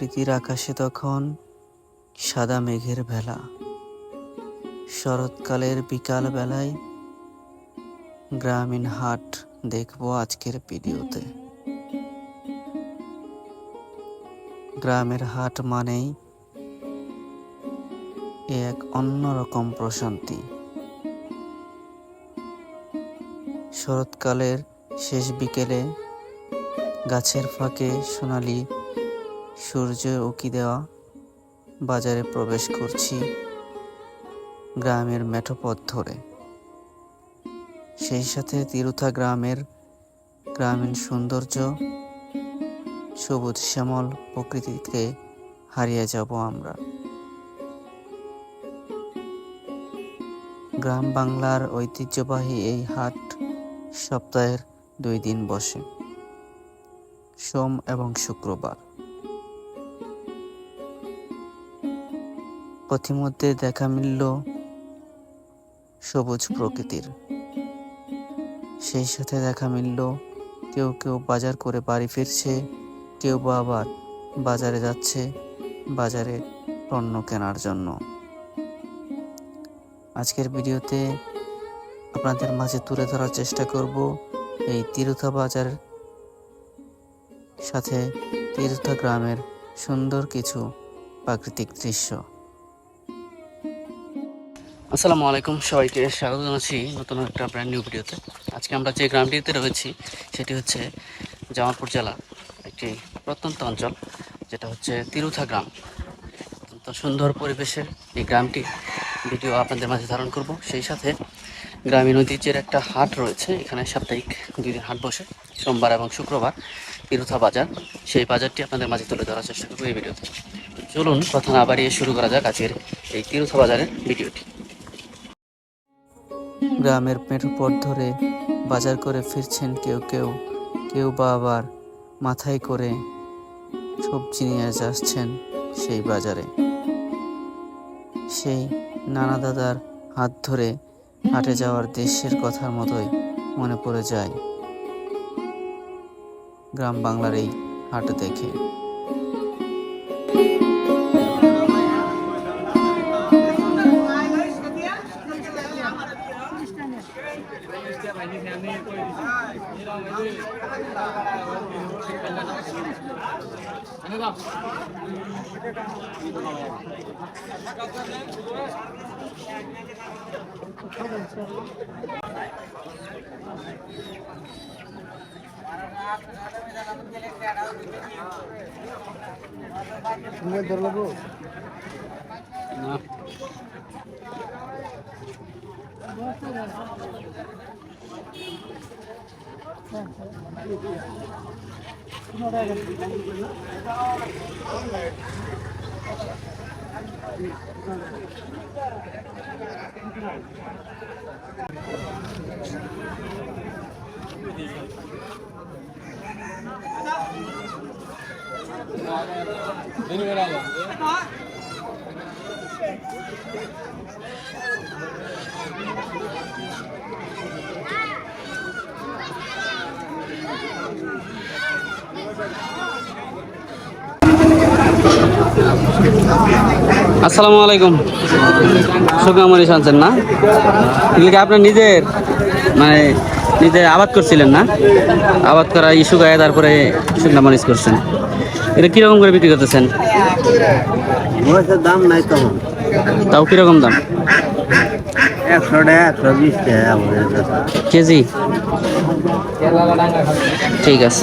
প্রকৃতির আকাশে তখন সাদা মেঘের ভেলা শরৎকালের বিকাল বেলায় গ্রামীণ হাট দেখব আজকের ভিডিওতে। গ্রামের হাট মানেই এ এক অন্যরকম প্রশান্তি। শরৎকালের শেষ বিকেলে গাছের ফাঁকে সোনালি সূর্য উকি দেওয়া বাজারে প্রবেশ করছি গ্রামের মেঠোপথ ধরে। সেই সাথে তিরুথা গ্রামের গ্রামীণ সৌন্দর্য, সবুজ শ্যামল প্রকৃতিতে হারিয়ে যাব আমরা। গ্রাম বাংলার ঐতিহ্যবাহী এই হাট সপ্তাহের দুই দিন বসে। সোম এবং শুক্রবার। পথিমধ্যে দেখা মিলল সবুজ প্রকৃতির। সেই সাথে দেখা মিলল কেউ কেউ বাজার করে বাড়ি ফিরছে, কেউ বা আবার বাজারে যাচ্ছে বাজারে পণ্য কেনার জন্য। আজকের ভিডিওতে আপনাদের মাঝে তুলে ধরার চেষ্টা করব এই তিরুথা বাজার সাথে তিরুথা গ্রামের সুন্দর কিছু প্রাকৃতিক দৃশ্য। আসসালামু আলাইকুম, সবাইকে স্বাগত জানাচ্ছি নতুন একটা ব্র্যান্ড নিউ ভিডিওতে আজকে আমরা যে গ্রামটিতে রয়েছি, সেটি হচ্ছে জামালপুর জেলা একটি প্রত্যন্ত অঞ্চল, যেটা হচ্ছে তিরুথা গ্রাম। অত্যন্ত সুন্দর পরিবেশের এই গ্রামটি ভিডিও আপনাদের মাঝে ধারণ করব। সেই সাথে গ্রামীণ ঐতিহ্যের একটা হাট রয়েছে, এখানে সাপ্তাহিক দুই দিন হাট বসে, সোমবার এবং শুক্রবার তিরুথা বাজার। সেই বাজারটি আপনাদের মাঝে তুলে ধরার চেষ্টা করব এই ভিডিওতে চলুন, কথা না বাড়িয়ে শুরু করা যাক আজকের এই তিরুথা বাজারের ভিডিওটি গ্রামের মেঠো পথ ধরে বাজার করে ফিরছেন কেউ কেউ। কেউ বা আবার মাথায় করে সবজি নিয়ে যাচ্ছেন সেই বাজারে। সেই নানা দাদার হাত ধরে হাটে যাওয়ার দৃশ্যের কথার মতোই মনে পড়ে যায়। গ্রাম বাংলার এই হাট দেখে। না Thank you. 嗯好的好的好的好 আসসালামু আলাইকুম। সুকামরি শানছেন না? এগুলো কি আপনার নিজের? মানে নিজে আবাদ করছিলেন না? আবাদ করা ইস্যু গায়ে তারপরে শুকনা মরিচ করছেন। এটা কীরকম করে বিক্রি করতেছেন? দাম নাই তখন তাও কীরকম দাম? একশো টাকা একশো বিশ টাকা কেজি? ঠিক আছে।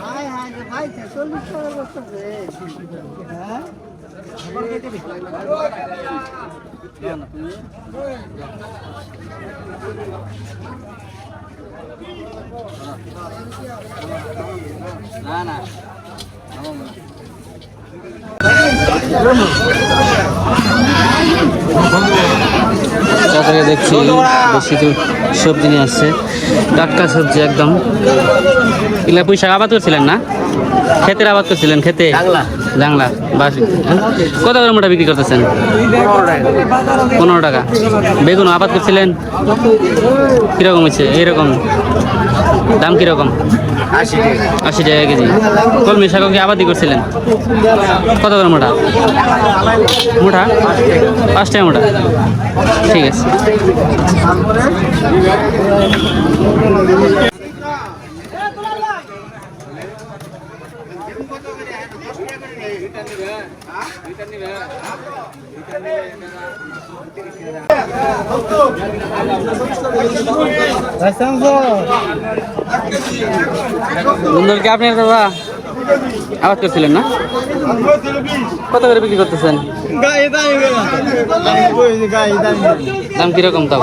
হায় হায় রে ভাই, চল্লিশ টাকা বসতেছে। হ্যাঁ? না না চাচাকে দেখছি, বেশ কিছু সবজি নিয়ে আসছে। টাটকা সবজি একদম। এগুলো পুঁই শাক আবাদ করছিলেন না? ক্ষেতের আবাদ করছিলেন খেতে জাংলা বাস। কত করে মোটা বিক্রি করতেছেন? পনেরো টাকা। বেগুন আবাদ করছিলেন? কীরকম হচ্ছে এইরকম। দাম কীরকম? আশি টাকা। কেজি। কলমি শাক কি আবাদি করছিলেন? কত করে মোটা? মোটা? পাঁচ টাকা মোটা। ঠিক আছে। বন্ধুর কি আপনি দাদা আবাদ করছিলেন না? কত করে বিক্রি করতেছেন? দাম কীরকম তাও?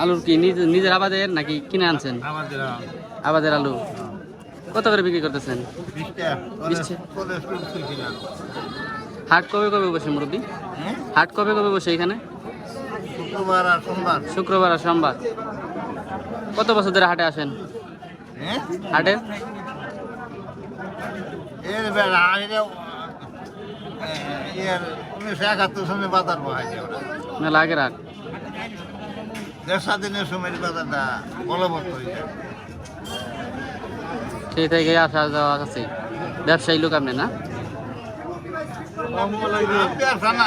আলুর কি নিজ নিজের আবাদের নাকি কিনে আনছেন? আবাদের আলু। কত করে বিক্রি করতেছেন? হাট কবে কবে বসে মুরব্বী? হ্যাঁ? হাট কবে কবে বসে এখানে? শুক্রবার আর সোমবার। শুক্রবার আর সোমবার। কত বছর ধরে হাটে আসেন? হ্যাঁ? হাটে? মেলা আগের হাট। দেড় সাত দিনের সময় এই বাজারটা বলবৎ সেই থেকে আসা যাওয়া আছে। ব্যবসায়ী লোক আপনি না? ব্যবসা না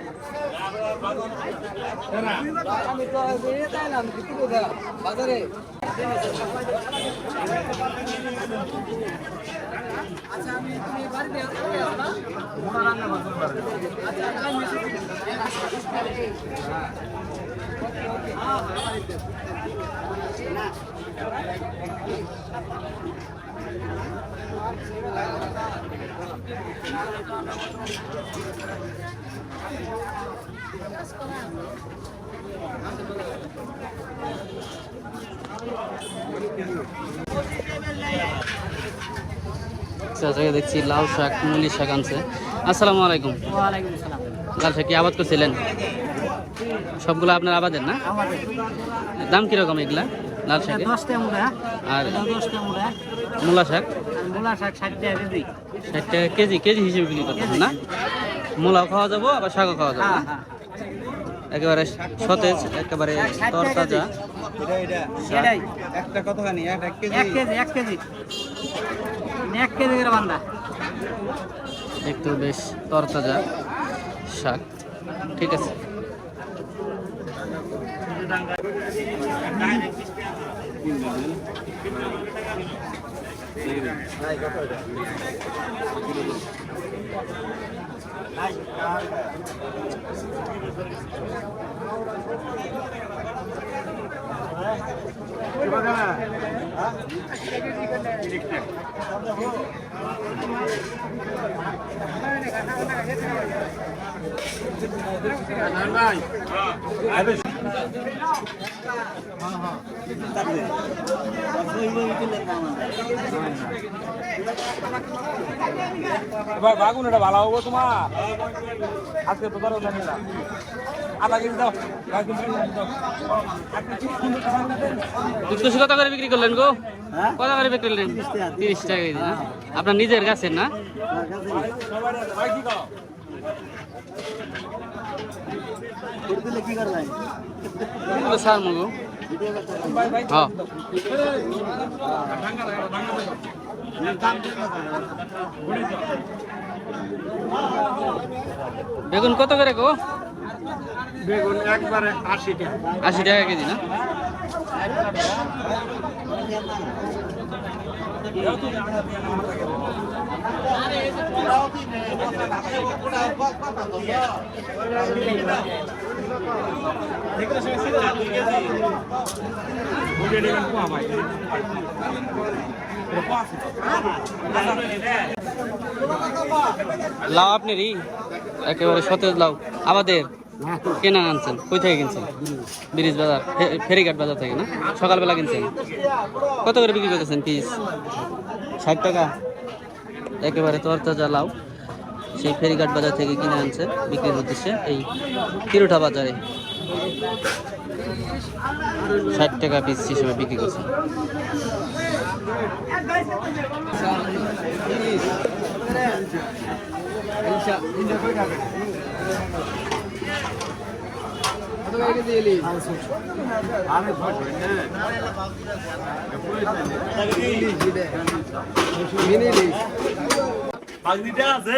তা করি ওটি বিক্রি করেন ঠিক আছে চাচাকে দেখছি লাল শাক মুলি শাক আনছে। আসসালামু আলাইকুম। লাল শাক কি আবাদ করছিলেন? সবগুলো আপনার আবাদের না? দাম কীরকম এগুলা লাল মুড়া আর মূলা। শাক? আর মূলা শাক ষাট টাকা কেজি। ষাট টাকা কেজি কেজি হিসেবে বিক্রি করতেছেন না? মূলাও খাওয়া যাব আবার শাকও খাওয়া যাব। হ্যাঁ? হ্যাঁ। একেবারে সতেজ একেবারে তরতাজা। একটা কতখানি? এক কেজি? এক কেজি এক কেজি। বান্দা। দেখতেও বেশ তরতাজা শাক। ঠিক আছে। ভাই এবার বাগুন এটা ভালো হব তোমার। আজকে তো ধরো জানি না। আধা কেজি দাও কত করে বিক্রি করলেন গো? কত করে বিক্রি করলেন? তিরিশ টাকা কেজি না? আপনার নিজের গাছের না? হ্যাঁ। বেগুন কত করে গো? বেগুন একবারে আশি টাকা। আশি টাকা কেজি না? লাউ আপনারই? একেবারে সতেজ লাউ। আমাদের কেনা আনছেন? কই থেকে কিনছেন? ব্রিজ বাজার। ফেরিঘাট বাজার থেকে না? সকালবেলা কিনছেন? কত করে বিক্রি করতেছেন পিস? ষাট টাকা? একেবারে তরতাজা লাউ। সেই ফেরিঘাট বাজার থেকে কিনে আনছে বিক্রির উদ্দেশ্যে এই তিরুঠা বাজারে। ষাট টাকা পিস হিসেবে বিক্রি করছে। আছে।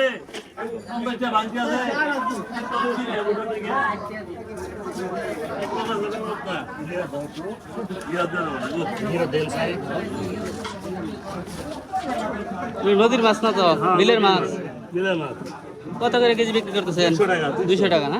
নদীর মাছ না তো? বিলের মাছ? কত করে কেজি বিক্রি করতেছেন? দুইশো টাকা না?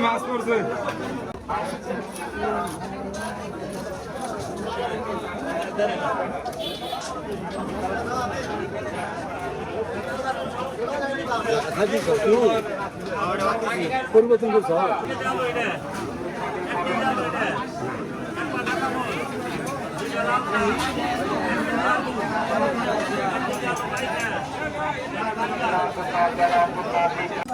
মাছ পড়ছে পরিবর্তন করছ সাংবাদিক আছে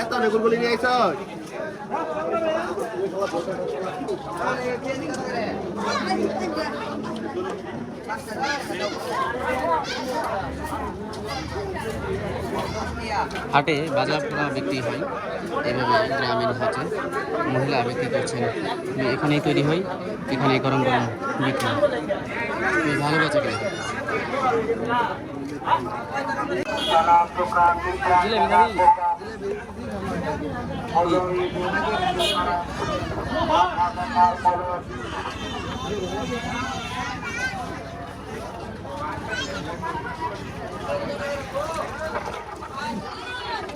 এত নেগুল বলি নিয়ে আইছ হাটে বাজার করা বিক্রি হয়। এভাবে গ্রামীণ হাটে মহিলা বিক্রি করছেন। এখানেই তৈরি হয় এখানেই গরম গরম বিক্রি। ভালো কিনা? জিলেবি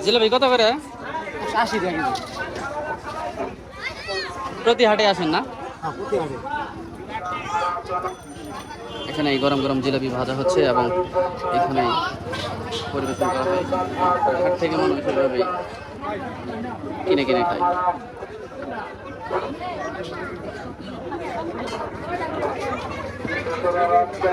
জিলাপি কত করে? আশি টাকা প্রতি হাটে আসেন না? হ্যাঁ এখানে এই গরম গরম জিলাপি ভাজা হচ্ছে এবং এখানে পরিবেশন করা হয়। হাট থেকে মানুষ এভাবেই কিনে কিনে খায়। জাম্বুরা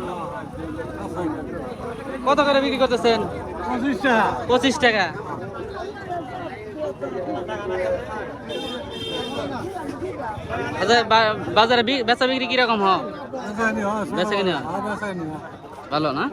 কত করে বিক্রি করতেছেন? পঁচিশ টাকা। পঁচিশ টাকা। আচ্ছা বাজারে বেচা বিক্রি কীরকম হ? বেচা কিনা ভালো না?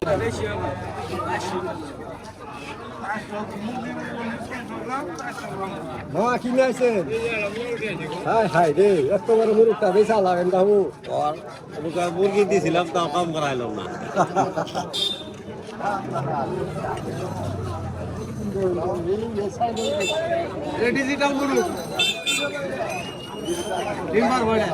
Tá, deixa eu, mano. Mano. মামা কিনে আছেন হাই হাই রে এত বড় মুরুখটা বেচা লাগেন বাবু মুরগি দিয়েছিলাম তাও কাম করাইলাম না ডিজিটাল মুরুখ ডিম্বার ভরে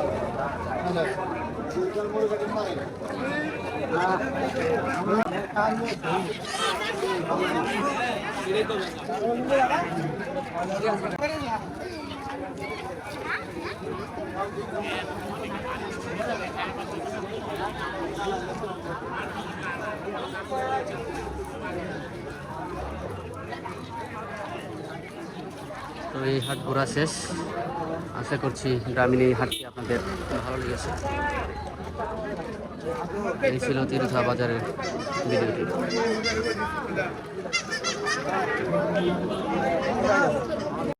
তো এই হাট ঘোরা শেষ। আশা করছি গ্রামীণ এই হাটটি আপনাদের ভালো লেগেছে। এই ছিল তিরুথা বাজারের ভিডিওটি Thank you.